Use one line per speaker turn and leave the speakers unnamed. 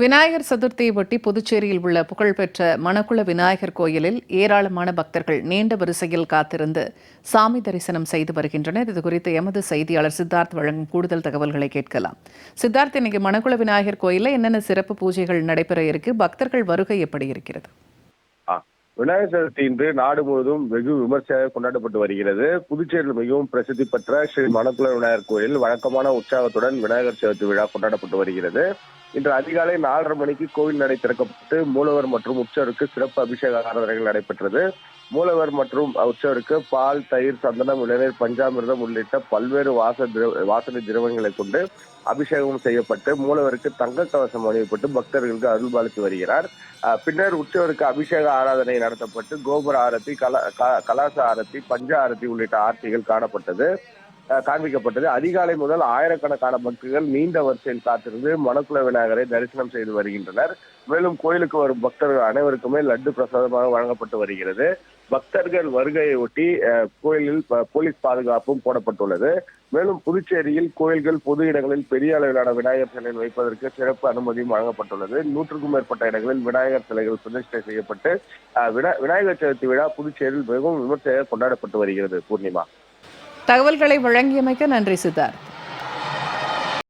விநாயகர் சதுர்த்தியை ஒட்டி புதுச்சேரியில் உள்ள புகழ்பெற்ற மணக்குள விநாயகர் கோயிலில் ஏராளமான பக்தர்கள் நீண்ட வரிசையில் காத்திருந்து சாமி தரிசனம் செய்து வருகின்றனர். இது குறித்து எமது செய்தியாளர் சித்தார்த் வழங்கும் கூடுதல் தகவல்களை கேட்கலாம். சித்தார்த் இன்னைக்கு மணக்குள விநாயகர் கோயிலில் என்னென்ன சிறப்பு பூஜைகள் நடைபெற இருக்கு? பக்தர்கள் வருகை எப்படி இருக்கிறது?
விநாயகர் சதுர்த்தி இன்று நாடு முழுவதும் வெகு விமர்சையாக கொண்டாடப்பட்டு வருகிறது. புதுச்சேரியில் மிகவும் பிரசித்தி பெற்ற ஸ்ரீ மணக்குள விநாயகர் கோயில் வழக்கமான உற்சாகத்துடன் விநாயகர் சதுர்த்தி விழா கொண்டாடப்பட்டு வருகிறது. இன்று அதிகாலை நாலரை மணிக்கு கோவில் நடை திறக்கப்பட்டு மூலவர் மற்றும் உற்சவருக்கு சிறப்பு அபிஷேக ஆராதனைகள் நடைபெற்றது. மூலவர் மற்றும் உற்சவருக்கு பால் தயிர் சந்தனம் இளநீர் பஞ்சாமிர்தம் உள்ளிட்ட பல்வேறு வாச திரவ- வாசனை திரவங்களை கொண்டு அபிஷேகம் செய்யப்பட்டு மூலவருக்கு தங்க கவசம் அணியப்பட்டு பக்தர்களுக்கு அருள்பாலித்து வருகிறார். அஹ் பின்னர் உற்சவருக்கு அபிஷேக ஆராதனை நடத்தப்பட்டு கோபுர ஆரத்தி கலா க- கலாச ஆரத்தி பஞ்ச ஆரத்தி உள்ளிட்ட ஆர்த்திகள் காணப்பட்டது. காண்பிக்கப்பட்டது. அதிகாலை முதல் ஆயிரக்கணக்கான பக்தர்கள் நீண்ட வரிசையில் காத்திருந்து மணக்குள விநாயகரை தரிசனம் செய்து வருகின்றனர். மேலும் கோயிலுக்கு வரும் பக்தர்கள் அனைவருக்குமே லட்டு பிரசாதமாக வழங்கப்பட்டு வருகிறது. பக்தர்கள் வருகையை ஒட்டி அஹ், கோயிலில் போலீஸ் பாதுகாப்பும் போடப்பட்டுள்ளது. மேலும் புதுச்சேரியில் கோயில்கள் பொது இடங்களில் பெரிய அளவிலான விநாயகர் சிலைகள் வைப்பதற்கு சிறப்பு அனுமதியும் வழங்கப்பட்டுள்ளது. நூற்றுக்கும் மேற்பட்ட இடங்களில் விநாயகர் சிலைகள் பிரதிஷ்டை செய்யப்பட்டு அஹ், விநாயகர் சதுர்த்தி விழா புதுச்சேரியில் மிகவும் விமர்சையாக கொண்டாடப்பட்டு வருகிறது. பூர்ணிமா.
தகவல்களை வழங்கியமைக்க நன்றி சித்தார்த்.